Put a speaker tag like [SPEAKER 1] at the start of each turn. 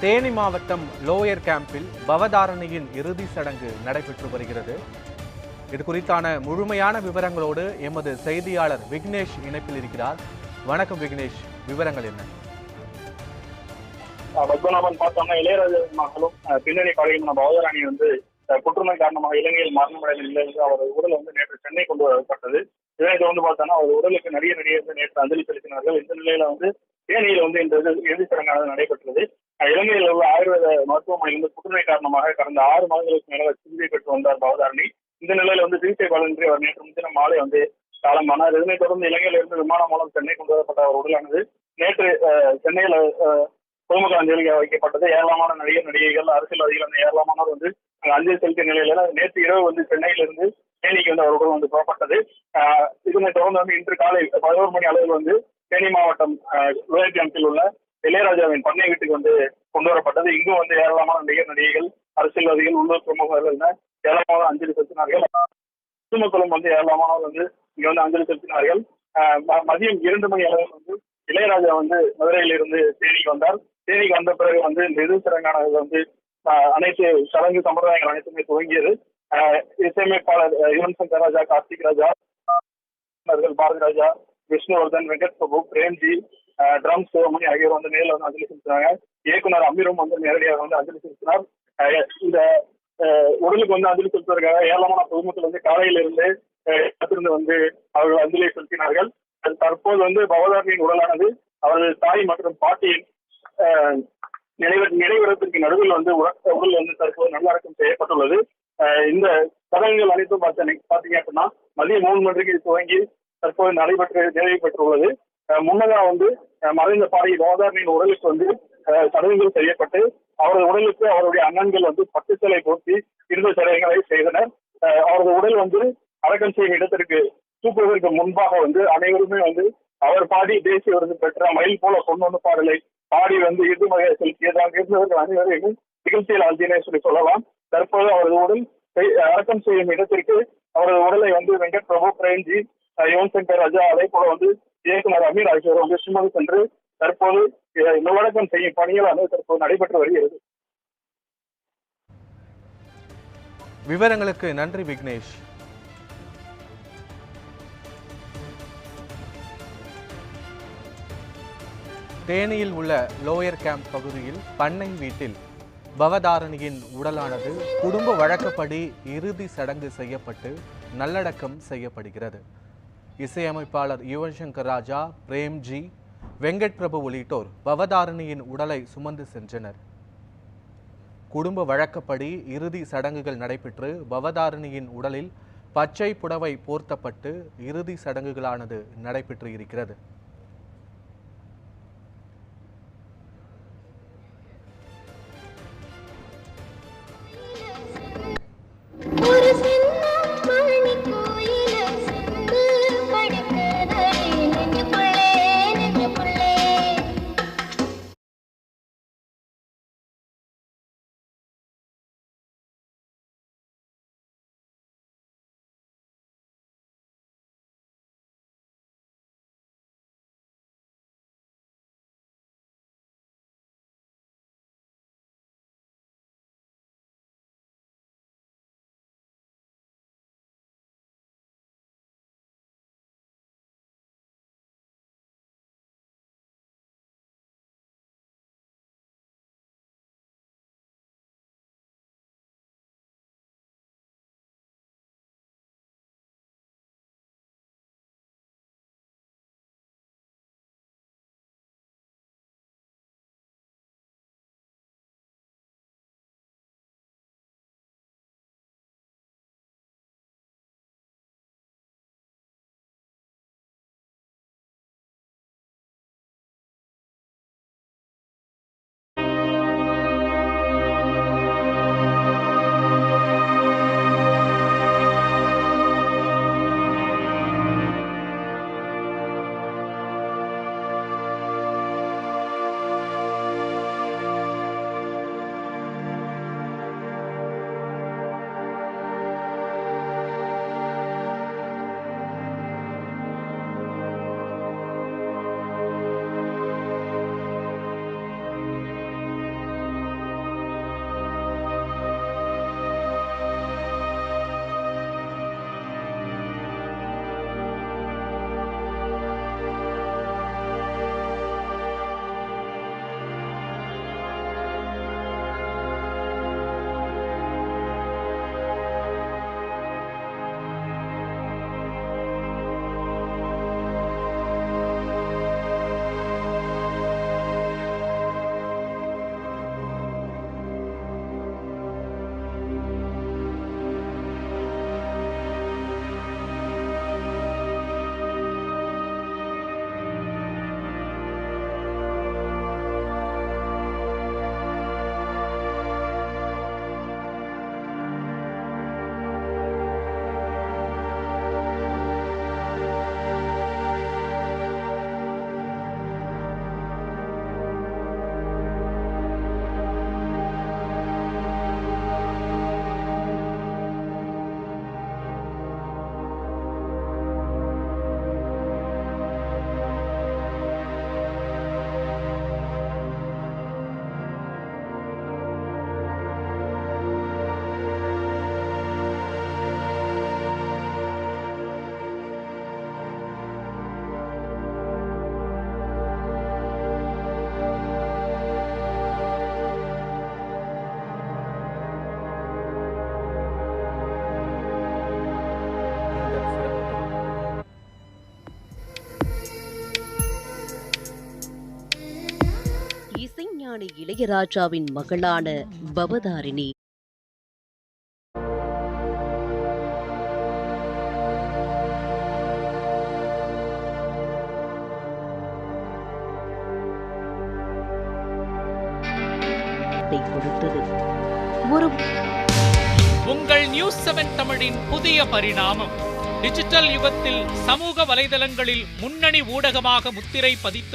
[SPEAKER 1] தேனி மாவட்டம் லோயர் கேம்பில் பவதாரணியின் இறுதி சடங்கு நடைபெற்று வருகிறது. இது குறித்தான முழுமையான விவரங்களோடு எமது செய்தியாளர் விக்னேஷ் இணைப்பில் இருக்கிறார். வணக்கம் விக்னேஷ் விவரங்கள் என்ன?
[SPEAKER 2] அஹ் பத்மநாபன் பார்த்தோம்னா இளையராஜா மகளும் அஹ் பின்னணி பாடகியுமான பவதராணி வந்து புற்றுநோய் காரணமாக இலங்கையில் மரணமடைந்த நிலையில் அவரது உடல் வந்து நேற்று சென்னை கொண்டு வரப்பட்டது. இதனை தொடர்ந்து பார்த்தோம்னா அவர் உடலுக்கு நிறைய நிறைய வந்து நேற்று அஞ்சலி செலுத்தினார்கள். இந்த நிலையில வந்து தேனியில் வந்து இந்த இறுதி சடங்கானது நடைபெற்றது. இலங்கையில் உள்ள ஆயுர்வேத மருத்துவமனையில் வந்து புற்றுநோய் காரணமாக கடந்த ஆறு மாதங்களுக்கு மேல சிகிச்சை பெற்று வந்தார் பவதாரணி. இந்த நிலையில வந்து சிகிச்சை பலனின்றி அவர் நேற்று முன்தினம் மாலை வந்து காலமானார் இதனைத் தொடர்ந்து இலங்கையில இருந்து விமானம் மூலம் சென்னை கொண்டு வரப்பட்ட அவர் உடலானது நேற்று சென்னையில பொதுமக்கள் அஞ்சலிக்கு வைக்கப்பட்டது. ஏராளமான நடிகர் நடிகைகள் அரசியல்வாதிகள் அந்த ஏராளமானவர் வந்து அஞ்சலி செலுத்திய நிலையில நேற்று இரவு வந்து சென்னையிலிருந்து தேனிக்கு வந்து அவர்கள் வந்து புறப்பட்டது. ஆஹ் இதனை தொடர்ந்து வந்து இன்று காலை பதினோரு மணி அளவில் வந்து தேனி மாவட்டம் லோயர் கேம்பில் உள்ள இளையராஜாவின் பண்ணை வீட்டுக்கு வந்து கொண்டு வரப்பட்டது. இங்கும் வந்து ஏராளமான நடிகர் நடிகைகள் அரசியல்வாதிகள் உள்ளூர் பிரமுகர்கள் என ஏராளமான அஞ்சலி செலுத்தினார்கள். பொதுமக்களும் வந்து ஏராளமானவர் வந்து இங்க வந்து அஞ்சலி செலுத்தினார்கள். மதியம் இரண்டு மணி அளவில் வந்து இளையராஜா வந்து மதுரையில் இருந்து தேனிக்கு வந்தார். தேனிக்கு வந்த பிறகு வந்து இந்த இறுதி வந்து அனைத்து சடங்கு சம்பிரதாயங்கள் அனைத்துமே துவங்கியது. இசையமைப்பாளர் யுவன் சங்கர் ராஜா கார்த்திக் ராஜா பாரதி ராஜா விஷ்ணுவர்தன் வெங்கட் பிரபு பிரேம்ஜி ட்ரம் சிவமணி ஆகியோர் வந்து நேரில் வந்து அஞ்சலி செலுத்தினாங்க இயக்குனர் அமீரும் வந்து நேரடியாக வந்து அஞ்சலி செலுத்தினார் இந்த உடலுக்கு வந்து அஞ்சலி செலுத்துவதற்காக ஏராளமான பொதுமக்கள் வந்து காலையில இருந்து காத்திருந்து வந்து அவர்கள் அஞ்சலி செலுத்தினார்கள். அது தற்போது வந்து பவதாரணியின் உடலானது அவரது தாய் மற்றும் பாட்டியின் நினைவு நினைவிடத்திற்கு நடுவில் வந்து உட- உடல் வந்து தற்போது நல்லடக்கம் செய்யப்பட்டுள்ளது. இந்த சடங்குகள் அனைத்தும் பார்த்தீங்க அப்படின்னா மதியம் மூணு மணிக்கு துவங்கி தற்போது நடைபெற்று நிறைவு பெற்றுள்ளது முன்னதாக வந்து மறைந்த பாடகி பவதாரணியின் உடலுக்கு வந்து சடங்குகள் செய்யப்பட்டு அவரது உடலுக்கு அவருடைய அண்ணன்கள் வந்து பட்டு சிலை போட்டி இறுதி சடங்குகளை செய்தனர் அவரது உடல் வந்து அடக்கம் செய்யும் இடத்திற்கு தூக்குவதற்கு முன்பாக வந்து அனைவருமே வந்து அவர் பாடி தேசிய விருது பெற்ற மயில் போல கொண்டு வந்து பாடலை பாடி வந்து இறுதி மகிழ செலுத்தியதாக இருந்தவர்கள் அனைவரையும் நிகழ்ச்சியில் ஆழ்த்தினே சொல்லி சொல்லலாம். தற்போது அவரது உடல் செய்- அடக்கம் செய்யும் இடத்திற்கு அவரது உடலை வந்து வெங்கட் பிரபு பிரேம்ஜி அஹ் யுவன் சங்கர் ராஜா அதே போல வந்து இயக்குநர் அமீர் ஆகியோர் வந்து சுமந்து சென்று தற்போது அஹ் நல்லடக்கம் செய்யும் பணிகள் தற்போது நடைபெற்று வருகிறது.
[SPEAKER 1] விவரங்களுக்கு நன்றி விக்னேஷ். தேனியில் உள்ள லோயர் கேம்ப் பகுதியில் பண்ணை வீட்டில் பவதாரணியின் உடலானது குடும்ப வழக்கப்படி இறுதி சடங்கு செய்யப்பட்டு நல்லடக்கம் செய்யப்படுகிறது. இசையமைப்பாளர் யுவன் சங்கர் ராஜா பிரேம்ஜி வெங்கட் பிரபு உள்ளிட்டோர் பவதாரணியின் உடலை சுமந்து சென்றனர். குடும்ப வழக்கப்படி இறுதி சடங்குகள் நடைபெற்று பவதாரணியின் உடலில் பச்சை புடவை போர்த்தப்பட்டு இறுதி சடங்குகளானது நடைபெற்று இருக்கிறது.
[SPEAKER 3] இசைஞானி இளையராஜாவின் மகளான பவதாரிணி. கொடுத்தது. ஒரு
[SPEAKER 4] உங்கள் நியூஸ் செவன் தமிழின் புதிய பரிணாமம். டிஜிட்டல் யுகத்தில் சமூக வலைதளங்களில் முன்னணி ஊடகமாக முத்திரை பதித்து